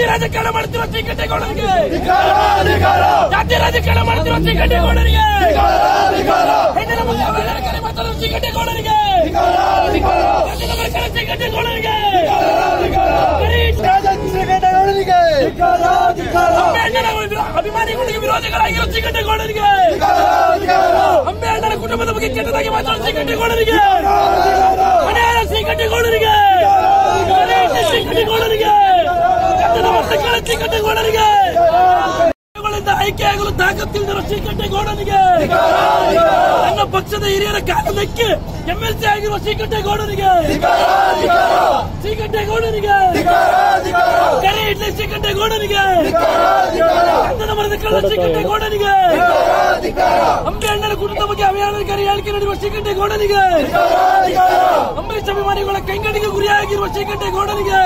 ಜಾತಿ ರಾಜಕಾರಣ ಮಾಡ್ತಿರೋ ಚಿಕ್ಕಟ್ಟೆಗೌಡರಿಗೆ ಜಾತಿ ರಾಜಕಾರಣ ಮಾಡ್ತಿರೋ ಚಿಕ್ಕಟ್ಟೆಗೌಡರಿಗೆ ಹೆಣ್ಣಿನ ಮಕ್ಕಳ ಅವಹೇಳನಕಾರಿ ಮಾತಾಡೋ ಚಿಕ್ಕಟ್ಟೇಗೌಡರಿಗೆ ಚಿಕ್ಕಟ್ಟೇಗೌಡರಿಗೆ ಅಭಿಮಾನಿಗಳಿಗೆ ವಿರೋಧಿಗಳಾಗಿರೋ ಚಿಕ್ಕಟ್ಟೆಗೌಡರಿಗೆ ಅಂಬೇಡ್ಕರ್ ಕುಟುಂಬದ ಬಗ್ಗೆ ಕೆಟ್ಟದಾಗಿ ಮಾತಾಡೋ ಚಿಕ್ಕಟ್ಟೇಗೌಡರಿಗೆ ಶ್ರೀಕಂಠೇಗೌಡನಿಗೆ ನನ್ನ ಪಕ್ಷದ ಹಿರಿಯರ ಕಾಲದಕ್ಕೆ ಎಂಎಲ್ಸಿ ಆಗಿರುವ ಶ್ರೀಕಂಠೇಗೌಡನಿಗೆ ಶ್ರೀಕಂಠೇಗೌಡನಿಗೆ ಕರೆ ಇಡ್ಲಿ ಶ್ರೀಕಂಠೇಗೌಡನಿಗೆ ಕನ್ನಡ ಮರದ ಕಳ್ಳ ಶ್ರೀಕಂಠೇಗೌಡನಿಗೆ ಅಣ್ಣನ ಕುಟುಂಬ ಬಗ್ಗೆ ಅಭಿಯಾನಕಾರಿ ಹೇಳಿಕೆ ನೀಡಿರುವ ಶ್ರೀಕಂಠೇಗೌಡನಿಗೆ ಅಂಬರೀಷ್ ಅಭಿಮಾನಿಗಳ ಕೈಗಡಿಗೆ ಗುರಿಯಾಗಿರುವ ಶ್ರೀಕಂಠೇಗೌಡನಿಗೆ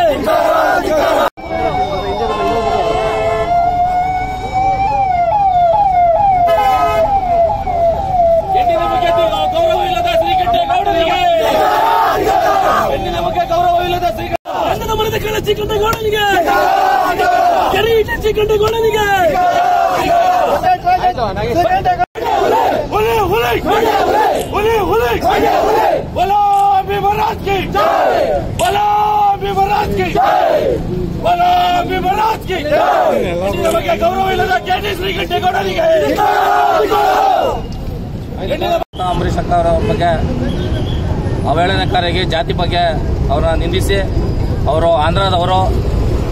ಕಳೆದ ಕಳೆ ಚಿಕ್ಕಂಡಗೋಡನಿಗೆ ಕೆರೀಟ ಚಿಕ್ಕಂಡಗೋಡನಿಗೆ ಒಲೆ ಒಲೆ ಒಲೆ ಒಲೆ ಬಲಾ ವಿವರಾಜ್ ಕಿ ಬಲಾ ವಿವರಾಜ್ ಕಿ ಬಲಾ ವಿವರಾಜ್ ಕಿ ಬಗ್ಗೆ ಗೌರವ ಇಲ್ಲದ ಕೆಟಿ ಶ್ರೀಕಂಠೇಗೌಡನಿಗೆ ಅಂಬರೀಶ್ ಅಕ್ಕ ಅವರ ಬಗ್ಗೆ ಅವಹೇಳನಕಾರರಿಗೆ ಜಾತಿ ಬಗ್ಗೆ ಅವರನ್ನ ನಿಂದಿಸಿ ಅವರು ಆಂಧ್ರದವರು,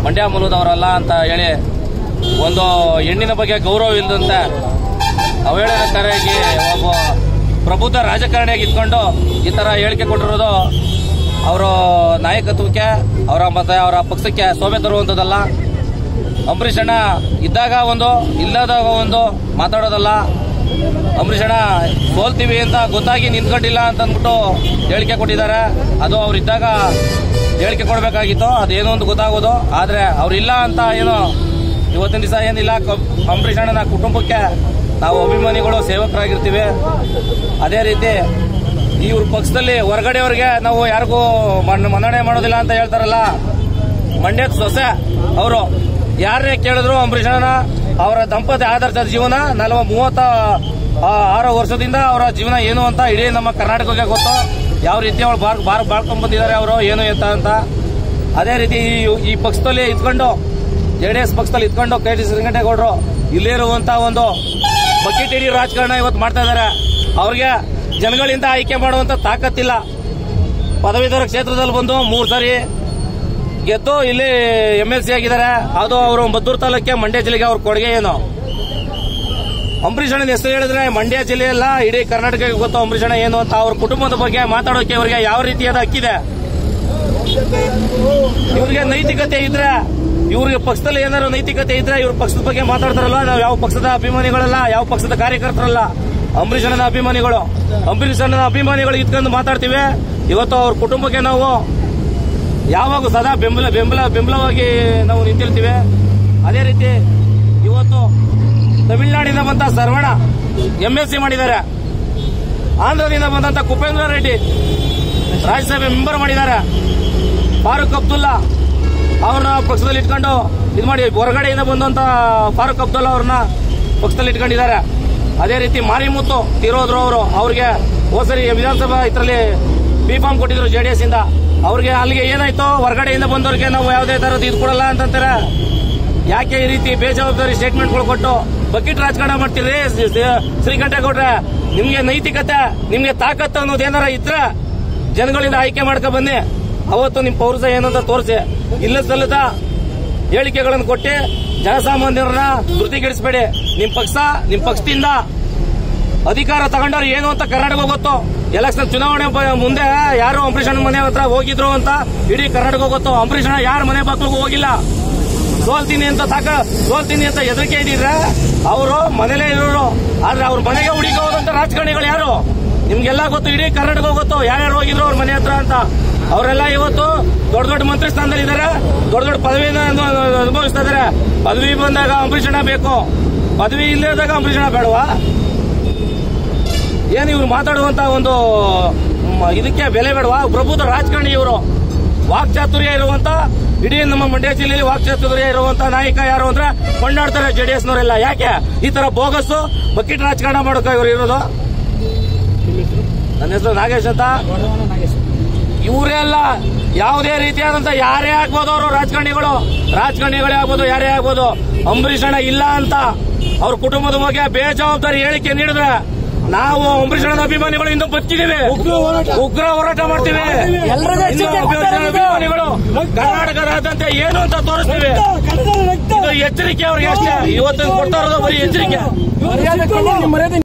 ಮಂಡ್ಯ ಮೂಲದವರಲ್ಲ ಅಂತ ಹೇಳಿ ಒಂದು ಹೆಣ್ಣಿನ ಬಗ್ಗೆ ಗೌರವ ಇಲ್ಲದಂತೆ ಅವಹೇಳನಕಾರಿಗೆ ಒಬ್ಬ ಪ್ರಬುದ್ಧ ರಾಜಕಾರಣಿಯಾಗಿ ಇದ್ಕೊಂಡು ಈ ಥರ ಹೇಳಿಕೆ ಕೊಟ್ಟಿರೋದು ಅವರ ನಾಯಕತ್ವಕ್ಕೆ, ಅವರ ಮತ್ತೆ ಅವರ ಪಕ್ಷಕ್ಕೆ ಸೋಮೆ ತರುವಂಥದ್ದಲ್ಲ. ಅಂಬರೀಷ್ ಅಣ್ಣ ಇದ್ದಾಗ ಒಂದು, ಇಲ್ಲದಾಗ ಒಂದು ಮಾತಾಡೋದಲ್ಲ. ಅಂಬರೀಷ್ ಅಣ್ಣ ಸೋಲ್ತೀವಿ ಅಂತ ಗೊತ್ತಾಗಿ ನಿಂತ್ಕೊಂಡಿಲ್ಲ ಅಂತ ಅಂದ್ಬಿಟ್ಟು ಹೇಳಿಕೆ ಕೊಟ್ಟಿದ್ದಾರೆ. ಅದು ಅವರಿದ್ದಾಗ ಹೇಳಿಕೆ ಕೊಡಬೇಕಾಗಿತ್ತು, ಅದೇನು ಒಂದು ಗೊತ್ತಾಗೋದು, ಆದರೆ ಅವರಿಲ್ಲ ಅಂತ ಏನು ಇವತ್ತಿನ ದಿವಸ ಏನಿಲ್ಲ ಅಂಬರೀಷ್ ಕುಟುಂಬಕ್ಕೆ ನಾವು ಅಭಿಮಾನಿಗಳು ಸೇವಕರಾಗಿರ್ತೀವಿ. ಅದೇ ರೀತಿ ಇವ್ರ ಪಕ್ಷದಲ್ಲಿ ಹೊರಗಡೆಯವ್ರಿಗೆ ನಾವು ಯಾರಿಗೂ ಮನ್- ಮನ್ನಣೆ ಮಾಡೋದಿಲ್ಲ ಅಂತ ಹೇಳ್ತಾರಲ್ಲ, ಮಂಡ್ಯದ ಸೊಸೆ ಅವರು ಯಾರನ್ನೇ ಕೇಳಿದ್ರು ಅಂಬರೀಷನ ಅವರ ದಂಪತಿ ಆಧಾರಿತ ಜೀವನ ನಲವ ಮೂವತ್ತ ಆರು ವರ್ಷದಿಂದ ಅವರ ಜೀವನ ಏನು ಅಂತ ಇಡೀ ನಮ್ಮ ಕರ್ನಾಟಕಕ್ಕೆ ಗೊತ್ತು. ಯಾವ ರೀತಿ ಅವಳು ಬಾರ್ ಬಾರ್ ಬಾಳ್ಕೊಂಡ್ ಬಂದಿದ್ದಾರೆ ಅವರು, ಏನು ಎತ್ತ ಅಂತ. ಅದೇ ರೀತಿ ಈ- ಪಕ್ಷದಲ್ಲಿ ಇದ್ಕೊಂಡು, ಜೆ ಡಿ ಎಸ್ ಪಕ್ಷದಲ್ಲಿ ಇದ್ಕೊಂಡು ಕೆ ಟಿ ಶ್ರೀಕಂಠೇಗೌಡರು ಇಲ್ಲಿರುವಂತ ಒಂದು ಬಕೆಟ್ ಇಡೀ ರಾಜಕಾರಣ ಇವತ್ತು ಮಾಡ್ತಾ ಇದ್ದಾರೆ. ಅವ್ರಿಗೆ ಜನಗಳಿಂದ ಆಯ್ಕೆ ಮಾಡುವಂತ ತಾಕತ್ತಿಲ್ಲ. ಪದವೀಧರ ಕ್ಷೇತ್ರದಲ್ಲಿ ಬಂದು ಮೂರು ಸಾರಿ ಗೆದ್ದು ಇಲ್ಲಿ ಎಂ ಎಲ್ ಸಿ ಆಗಿದ್ದಾರೆ. ಅದು ಅವರು ಮದ್ದೂರು ತಾಲೂಕಿಗೆ ಮಂಡ್ಯ ಜಿಲ್ಲೆಗೆ ಅವ್ರ ಕೊಡುಗೆ ಏನು? ಅಂಬರೀಷ್ ಅಣ್ಣನ ಹೆಸರು ಹೇಳಿದ್ರೆ ಮಂಡ್ಯ ಜಿಲ್ಲೆಯಲ್ಲ ಇಡೀ ಕರ್ನಾಟಕಕ್ಕೆ ಗೊತ್ತು ಅಂಬರೀಷ್ ಅಣ್ಣ ಏನು ಅಂತ. ಅವ್ರ ಕುಟುಂಬದ ಬಗ್ಗೆ ಮಾತಾಡೋಕೆ ಅವರಿಗೆ ಯಾವ ರೀತಿಯಾದ ಹಕ್ಕಿದೆ? ಇವ್ರಿಗೆ ನೈತಿಕತೆ ಇದ್ರೆ, ಇವ್ರಿಗೆ ಪಕ್ಷದಲ್ಲಿ ಏನಾದ್ರು ನೈತಿಕತೆ ಇದ್ರೆ ಇವ್ರ ಪಕ್ಷದ ಬಗ್ಗೆ ಮಾತಾಡ್ತಾರಲ್ಲ, ನಾವು ಯಾವ ಪಕ್ಷದ ಅಭಿಮಾನಿಗಳಲ್ಲ, ಯಾವ ಪಕ್ಷದ ಕಾರ್ಯಕರ್ತರಲ್ಲ, ಅಂಬರೀಷ್ ಅಣ್ಣನ ಅಭಿಮಾನಿಗಳು. ಅಂಬರೀಷ್ ಅಣ್ಣನ ಅಭಿಮಾನಿಗಳು ಇದ್ಕೊಂಡು ಮಾತಾಡ್ತೀವಿ. ಇವತ್ತು ಅವ್ರ ಕುಟುಂಬಕ್ಕೆ ನಾವು ಯಾವಾಗ ಸದಾ ಬೆಂಬಲ ಬೆಂಬಲ, ಬೆಂಬಲವಾಗಿ ನಾವು ನಿಂತಿರ್ತೀವಿ. ಅದೇ ರೀತಿ ಇವತ್ತು ತಮಿಳುನಾಡಿಂದ ಬಂದ ಸರ್ವಣ ಎಂ ಎಸ್ ಸಿ ಮಾಡಿದ್ದಾರೆ. ಆಂಧ್ರದಿಂದ ಬಂದಂತ ಕುಪೇಂದ್ರ ರೆಡ್ಡಿ ರಾಜ್ಯಸಭೆ ಮೆಂಬರ್ ಮಾಡಿದ್ದಾರೆ. ಫಾರೂಕ್ ಅಬ್ದುಲ್ಲಾ ಅವ್ರನ್ನ ಪಕ್ಷದಲ್ಲಿ ಇಟ್ಕೊಂಡು ಇದು ಮಾಡಿ ಹೊರಗಡೆಯಿಂದ ಬಂದಂತ ಫಾರೂಕ್ ಅಬ್ದುಲ್ಲಾ ಅವ್ರನ್ನ ಪಕ್ಷದಲ್ಲಿ ಇಟ್ಕೊಂಡಿದ್ದಾರೆ. ಅದೇ ರೀತಿ ಮಾರಿಮುತ್ತು, ತಿರೋದ್ರು ಅವರು ಅವ್ರಿಗೆ ಹೋಸರಿ ವಿಧಾನಸಭಾ ಇದರಲ್ಲಿ ಬಿ ಫಾರ್ಮ್ ಕೊಟ್ಟಿದ್ರು ಎಸ್ ಇಂದ. ಅವ್ರಿಗೆ ಅಲ್ಲಿಗೆ ಏನಾಯ್ತು? ಹೊರಗಡೆಯಿಂದ ಬಂದವ್ರಿಗೆ ನಾವು ಯಾವುದೇ ತರದ್ದು ಇದು ಕೊಡಲ್ಲ ಅಂತಂತಾರೆ. ಯಾಕೆ ಈ ರೀತಿ ಬೇಜವಾಬ್ದಾರಿ ಸ್ಟೇಟ್ಮೆಂಟ್ಗಳು ಕೊಟ್ಟು ಬಕೆಟ್ ರಾಜಕಾರಣ ಮಾಡ್ತೀರಿ? ಶ್ರೀಕಂಠೇಗೌಡ್ರ ಶ್ರೀ- ಶ್ರೀಕಂಠೇಗೌಡ್ರೆ ನಿಮ್ಗೆ ನೈತಿಕತೆ, ನಿಮ್ಗೆ ತಾಕತ್ತು ಅನ್ನೋದು ಏನಾರ ಇತ್ರ ಜನಗಳಿಂದ ಆಯ್ಕೆ ಮಾಡ್ಕೊ ಬನ್ನಿ. ಅವತ್ತು ನಿಮ್ ಪೌರಸ ಏನು ಅಂತ ತೋರಿಸಿ. ಇಲ್ಲ ಸಲ್ಲದ ಹೇಳಿಕೆಗಳನ್ನು ಕೊಟ್ಟು ಜನಸಾಮಾನ್ಯರನ್ನ ಧೃತಿಗೆಡಿಸಬೇಡಿ ನಿಮ್ ಪಕ್ಷ, ನಿಮ್ ಪಕ್ಷದಿಂದ ಅಧಿಕಾರ ತಗೊಂಡವ್ರು ಏನು ಅಂತ ಕರ್ನಾಟಕ ಗೊತ್ತು. ಎಲೆಕ್ಷನ್ ಚುನಾವಣೆ ಮುಂದೆ ಯಾರು ಅಂಬರೀಷ್ ಮನೆ ಹತ್ರ ಹೋಗಿದ್ರು ಅಂತ ಇಡೀ ಕರ್ನಾಟಕ ಗೊತ್ತು. ಅಂಬರೀಷ್ ಯಾರ ಮನೆ ಬಾಕ್ಲಿಗೂ ಹೋಗಿಲ್ಲ. ಸೋಲ್ತೀನಿ ಅಂತ ಸಾಕ, ಸೋಲ್ತೀನಿ ಅಂತ ಹೆದರಿಕೆ ಇದ್ದೀರ? ಅವರು ಮನೇಲೇ ಇರೋರು, ಆದ್ರೆ ಅವ್ರ ಮನೆಗೆ ಹುಡುಕಿ ಹೋದಂತ ರಾಜಕಾರಣಿಗಳು ಯಾರು? ನಿಮ್ಗೆಲ್ಲ ಗೊತ್ತು, ಇಡೀ ಕರ್ನಾಟಕ ಗೊತ್ತು, ಯಾರ್ಯಾರು ಹೋಗಿದ್ರು ಅವ್ರ ಮನೆ ಹತ್ರ ಅಂತ. ಅವರೆಲ್ಲ ಇವತ್ತು ದೊಡ್ಡ ದೊಡ್ಡ ಮಂತ್ರಿ ಸ್ಥಾನದಲ್ಲಿ ದೊಡ್ಡ ದೊಡ್ಡ ಪದವಿನ ಅನು- ಅನುಭವಿಸ್ತಾ ಇದಾರೆ. ಪದವಿ ಬಂದಾಗ ಅಂಬರೀಷ್ ಅಣ್ಣ ಬೇಕು. ಪದವಿ ಇಲ್ಲದಾಗ ಅಂಬರೀಷ್ ಅಣ್ಣ ಬೇಡವಾ? ಏನು ಇವ್ರು ಮಾತಾಡುವಂತ ಒಂದು ಇದಕ್ಕೆ ಬೆಲೆ ಬೇಡವಾ? ಪ್ರಬುದ್ಧ ರಾಜಕಾರಣಿ ಇವರು. ವಾಕ್ಚಾತುರ್ಯ ಇರುವಂತ, ಇಡೀ ನಮ್ಮ ಮಂಡ್ಯ ಜಿಲ್ಲೆಯಲ್ಲಿ ವಾಕ್ಚಾತುರ್ಯ ಇರುವಂತ ನಾಯಕ ಯಾರು ಅಂದ್ರೆ ಕೊಂಡಾಡ್ತಾರೆ ಜೆಡಿಎಸ್ ನವರೆಲ್ಲ ಯಾಕೆ? ಈ ತರ ಬೋಗಸ್ಸು, ಬಕೆಟ್ ರಾಜಕಾರಣ ಮಾಡೋಕ ಇವರು ಇರೋದು? ನನ್ನ ಹೆಸರು ನಾಗೇಶ್ ಅಂತ? ಇವರೆಲ್ಲ ಯಾವುದೇ ರೀತಿಯಾದಂತ ಯಾರೇ ಆಗ್ಬೋದು ಅವರು, ರಾಜಕಾರಣಿಗಳು. ರಾಜಕಾರಣಿಗಳೇ ಆಗ್ಬೋದು, ಯಾರೇ ಆಗ್ಬೋದು. ಅಂಬರೀಷ್ ಇಲ್ಲ ಅಂತ. ಅವ್ರ ಕುಟುಂಬದ ಬಗ್ಗೆ ಬೇಜವಾಬ್ದಾರಿ ಹೇಳಿಕೆ ನೀಡಿದ್ರೆ ನಾವು ಅಂಬರೀಷ್ ಅಭಿಮಾನಿಗಳು ಇಂದು ಬದುಕಿದೀವಿ ಉಗ್ರ ಹೋರಾಟ. ಉಗ್ರ ಹೋರಾಟ ಮಾಡ್ತೀವಿ. ಅಭಿಮಾನಿಗಳು ಕರ್ನಾಟಕದಾದ್ಯಂತ ಏನು ಅಂತ ತೋರಿಸ್ತೀವಿ. ಎಚ್ಚರಿಕೆ ಅವ್ರಿಗೆ ಅಷ್ಟೇ. ಇವತ್ತು ಕೊಡ್ತಾ ಇರೋದು ಬರೀ ಎಚ್ಚರಿಕೆ.